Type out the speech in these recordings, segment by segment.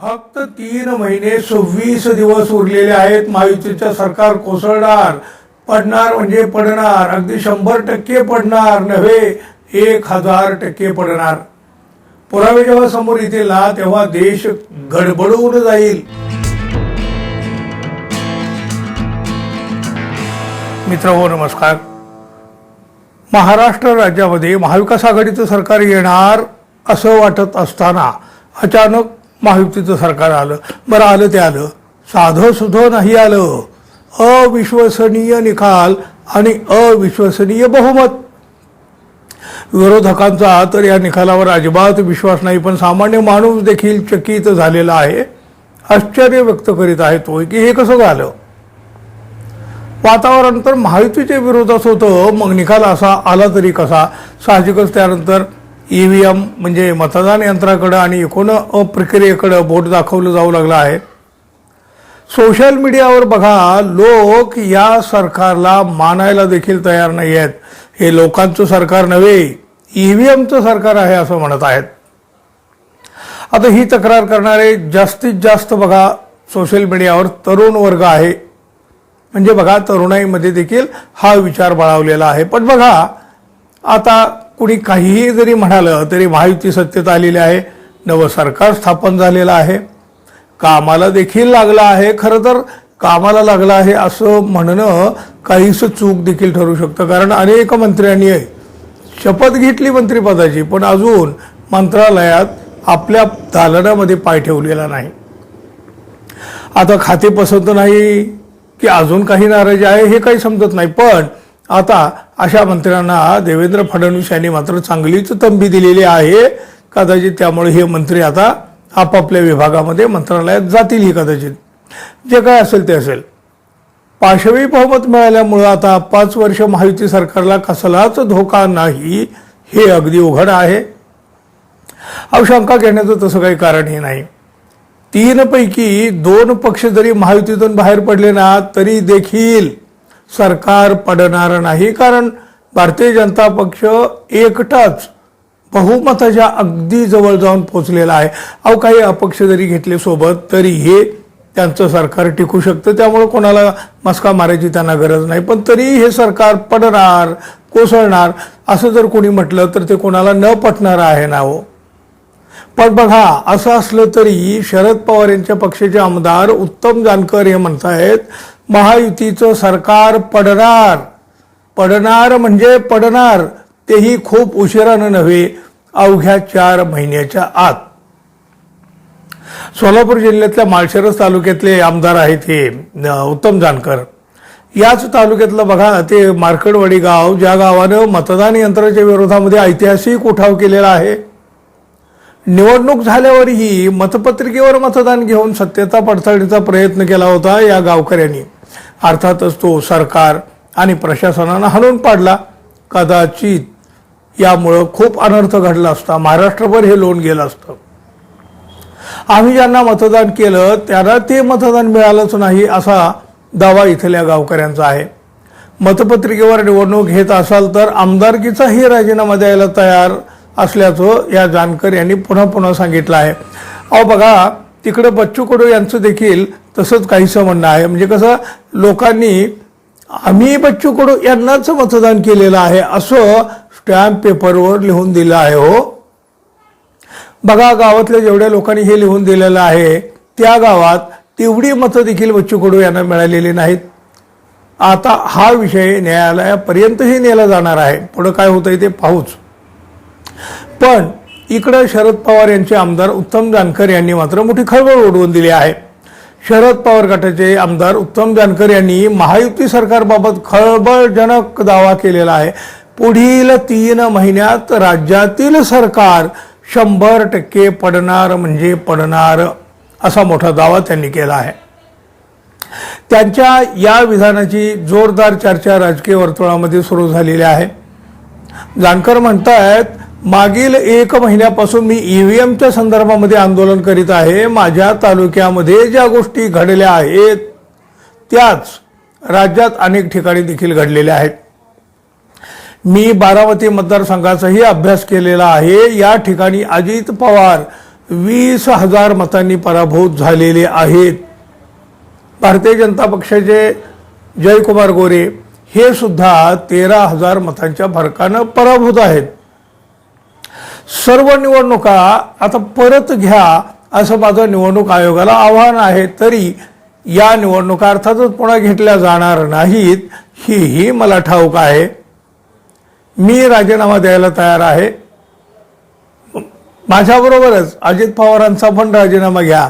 फक्त तीन महिने सव्वीस दिवस उरलेले आहेत. महायुतीचं सरकार कोसळणार पडणार म्हणजे पडणार. अगदी शंभर टक्के पडणार नव्हे एक हजार टक्के पडणार. पुरावे जेव्हा समोर येतील ना तेव्हा देश गडबडून जाईल. मित्र हो नमस्कार. महाराष्ट्र राज्यामध्ये महाविकास आघाडीचं सरकार येणार असं वाटत असताना अचानक महायुतीचं सरकार आलं बरं आलं ते आलं. साधं सुधं नाही आलं. अविश्वसनीय निकाल आणि अविश्वसनीय बहुमत. विरोधकांचा तर या निकालावर अजिबात विश्वास नाही पण सामान्य माणूस देखील चकित झालेला आहे. आश्चर्य व्यक्त करीत आहे तो की हे कसं झालं? वातावरण तर महायुतीच्या विरोधात होतं मग निकाल असा आला तरी कसा? साहजिकच त्यानंतर ई व्ही एम म्हणजे मतदान यंत्राकडं आणि एकूण प्रक्रियेकडं बोट दाखवलं जाऊ लागलं आहे. सोशल मीडियावर बघा लोक या सरकारला मानायला देखील तयार नाही आहेत. हे लोकांचं सरकार नव्हे ई व्ही एमचं सरकार आहे असं म्हणत आहेत. आता ही तक्रार करणारे जास्तीत जास्त बघा सोशल मीडियावर तरुण वर्ग आहे. म्हणजे बघा तरुणाईमध्ये देखील हा विचार बळावलेला आहे. पण बघा आता कुणी काहीही जरी म्हणालं तरी महायुती सत्तेत आलेली आहे नवं सरकार स्थापन झालेलं आहे. कामाला देखील लागलं आहे खरं तर कामाला लागलं आहे असं म्हणणं काहीसं चूक देखील ठरू शकतं. कारण अनेक मंत्र्यांनी शपथ घेतली मंत्रिपदाची पण अजून मंत्रालयात आपल्या दालनामध्ये पाय ठेवलेला नाही. आता खाते पसंत नाही की अजून काही नाराजी आहे हे काही समजत नाही. पण आता अशा मंत्र्यांना देवेंद्र फडणवीस यांनी मात्र चांगलीच तंबी दिलेली आहे. कदाचित त्यामुळे हे मंत्री आता आपापल्या विभागामध्ये मंत्रालयात जातील ही कदाचित. जे काय असेल ते असेल. पाशवी बहुमत मिळाल्यामुळं आता पाच वर्ष महायुती सरकारला कसलाच धोका नाही हे अगदी उघड आहे. अहो शंका घेण्याचं तसं काही कारणही नाही. तीन पैकी दोन पक्ष जरी महायुतीतून बाहेर पडले ना तरी देखील सरकार पडणार नाही कारण भारतीय जनता पक्ष एकटाच बहुमताच्या अगदी जवळ जाऊन पोचलेला आहे. अहो काही अपक्ष जरी घेतले सोबत तरी हे त्यांचं सरकार टिकू शकतं. त्यामुळे कोणाला मस्का मारायची त्यांना गरज नाही. पण तरी हे सरकार पडणार कोसळणार असं जर कोणी म्हटलं तर ते कोणाला न पटणार आहे ना हो. पण बघा असं असलं तरी शरद पवार यांच्या पक्षाचे आमदार उत्तम जानकर हे म्हणतायत महायुतीचं सरकार पडणार. पडणार म्हणजे पडणार तेही खूप उशिरानं नव्हे अवघ्या चार महिन्याच्या आत. सोलापूर जिल्ह्यातल्या माळशिरस तालुक्यातले आमदार आहेत हे उत्तम जानकर. याच तालुक्यातलं बघा ते मार्कडवाडी गाव ज्या गावानं मतदान यंत्राच्या विरोधामध्ये ऐतिहासिक उठाव केलेला आहे. निवडणूक झाल्यावरही मतपत्रिकेवर मतदान घेऊन सत्यता पडताळणीचा प्रयत्न केला होता या गावकऱ्यांनी. अर्थातच तो सरकार आणि प्रशासनानं हलवून पाडला. कदाचित यामुळं खूप अनर्थ घडला असता महाराष्ट्रभर हे लोन गेलं असतं. आम्ही ज्यांना मतदान केलं त्यांना ते मतदान मिळालंच नाही असा दावा इथल्या गावकऱ्यांचा आहे. मतपत्रिकेवर निवडणूक घेत असाल तर आमदारकीचाही राजीनामा द्यायला तयार असल्याचं या जानकर यांनी पुन्हा पुन्हा सांगितलं आहे. अहो बघा तिकडं बच्चू कडू यांचं देखील तसंच काहीसं म्हणणं आहे. म्हणजे कसं लोकांनी आम्ही बच्चू कडू यांनाच मतदान केलेलं आहे असं स्टॅम्प पेपरवर लिहून दिलं आहे हो. बघा गावातल्या जेवढ्या लोकांनी हे लिहून दिलेलं आहे त्या गावात तेवढी मतं देखील बच्चू कडू यांना मिळालेली नाहीत. आता हा विषय न्यायालयापर्यंतही नेला जाणार आहे. पुढं काय होतंय ते पाहूच. पण इकडं शरद पवार यांचे आमदार उत्तम जानकर यांनी मात्र मोठी खळबळ उडवून दिली आहे. शरद पवार गटाचे आमदार उत्तम जानकर यांनी महायुती सरकारबाबत खळबळजनक दावा केलेला आहे. पुढील तीन महिन्यात राज्यातील सरकार शंभर टक्के पडणार म्हणजे पडणार असा मोठा दावा त्यांनी केला आहे. त्यांच्या या विधानाची जोरदार चर्चा राजकीय वर्तुळामध्ये सुरू झालेली आहे. जानकर म्हणतायत मागील एक महिन्यापासून मी ईव्हीएमच्या संदर्भामध्ये आंदोलन करीत आहे. माझ्या तालुक्यामध्ये ज्या गोष्टी घडल्या आहेत त्याच राज्यात अनेक ठिकाणी देखील घडलेल्या आहेत. मी बारामती मतदारसंघाचाही अभ्यास केलेला आहे. या ठिकाणी अजित पवार वीस हजार मतांनी पराभूत झालेले आहेत. भारतीय जनता पक्षाचे जयकुमार गोरे हे सुद्धा तेरा हजार मतांच्या फरकानं पराभूत आहेत. सर्व निवडणुका आता परत घ्या असं माझं निवडणूक आयोगाला आव्हान आहे. तरी या निवडणुका अर्थातच पुन्हा घेतल्या जाणार नाहीत हेही मला ठाऊक आहे. मी राजीनामा द्यायला तयार आहे. माझ्याबरोबरच अजित पवारांचा पण राजीनामा घ्या.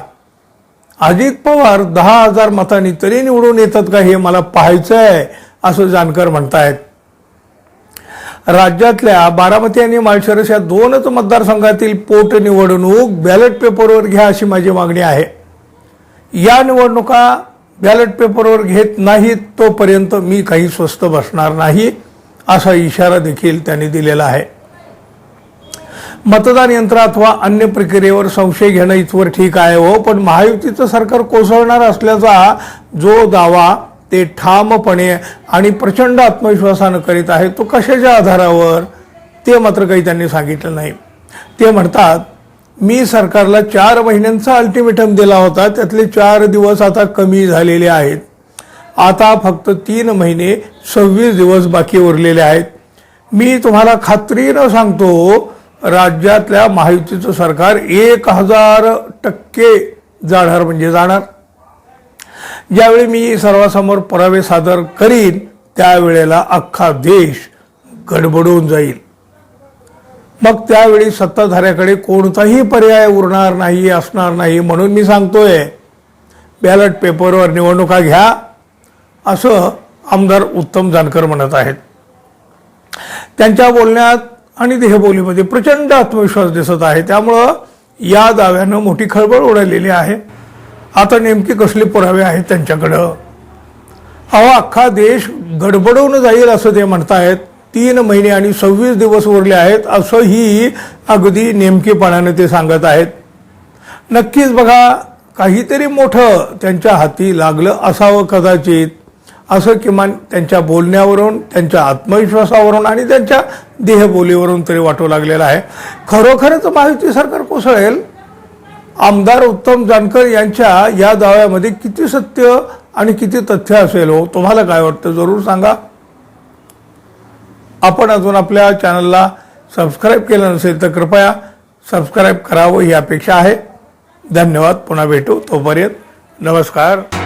अजित पवार दहा हजार मतांनी तरी निवडून येतात का हे मला पाहायचं आहे असं जानकर म्हणतायत. राज्यातल्या बारामती आणि माळशिरस या दोनच मतदारसंघातील पोटनिवडणूक बॅलेट पेपरवर घ्या अशी माझी मागणी आहे. या निवडणुका बॅलेट पेपरवर घेत नाहीत तोपर्यंत मी काही स्वस्त बसणार नाही असा इशारा देखील त्यांनी दिलेला आहे. मतदान यंत्र अथवा अन्य प्रक्रियेवर संशय घेणं इथवर ठीक आहे हो पण महायुतीचं सरकार कोसळणार असल्याचा जो दावा ते ठामपणे आणि प्रचंड आत्मविश्वासानं करीत आहे तो कशाच्या आधारावर? ते मात्र काही त्यांनी सांगितलं नाही. ते म्हणतात मी सरकारला चार महिन्यांचा अल्टिमेटम दिला होता. त्यातले चार दिवस आता कमी झालेले आहेत. आता फक्त तीन महिने सव्वीस दिवस बाकी उरलेले आहेत. मी तुम्हाला खात्रीनं सांगतो राज्यातल्या महायुतीचं सरकार एक हजार टक्के जाणार म्हणजे जाणार. ज्यावेळी मी सर्वांसमोर पुरावे सादर करीन त्यावेळेला अख्खा देश गडबडून जाईल. मग त्यावेळी सत्ताधाऱ्याकडे कोणताही पर्याय उरणार नाही असणार नाही म्हणून मी सांगतोय बॅलेट पेपरवर निवडणुका घ्या असं आमदार उत्तम जानकर म्हणत आहेत. त्यांच्या बोलण्यात आणि देहबोलीमध्ये प्रचंड आत्मविश्वास दिसत आहे त्यामुळं या दाव्यानं मोठी खळबळ उडालेली आहे. आता नेमके कसले पुरावे आहेत त्यांच्याकडं? अहो अख्खा देश गडबडून जाईल असं ते म्हणतायत. तीन महिने आणि सव्वीस दिवस उरले आहेत असंही अगदी नेमकेपणाने ते सांगत आहेत. नक्कीच बघा काहीतरी मोठं त्यांच्या हाती लागलं असावं कदाचित. असं किमान त्यांच्या बोलण्यावरून त्यांच्या आत्मविश्वासावरून आणि त्यांच्या देहबोलीवरून तरी वाटू लागलेलं आहे. खरोखरच माहिती सरकार कोसळेल? आमदार उत्तम जानकर यांच्या या दाव्यामध्ये किती सत्य आणि किती तथ्य असेल हो? तुम्हाला काय वाटतं? जरूर सांगा. आपण अजून आपल्या चॅनलला सबस्क्राईब केलं नसेल तर कृपया सबस्क्राईब करावं ही अपेक्षा आहे. धन्यवाद. पुन्हा भेटू तोपर्यंत. नमस्कार.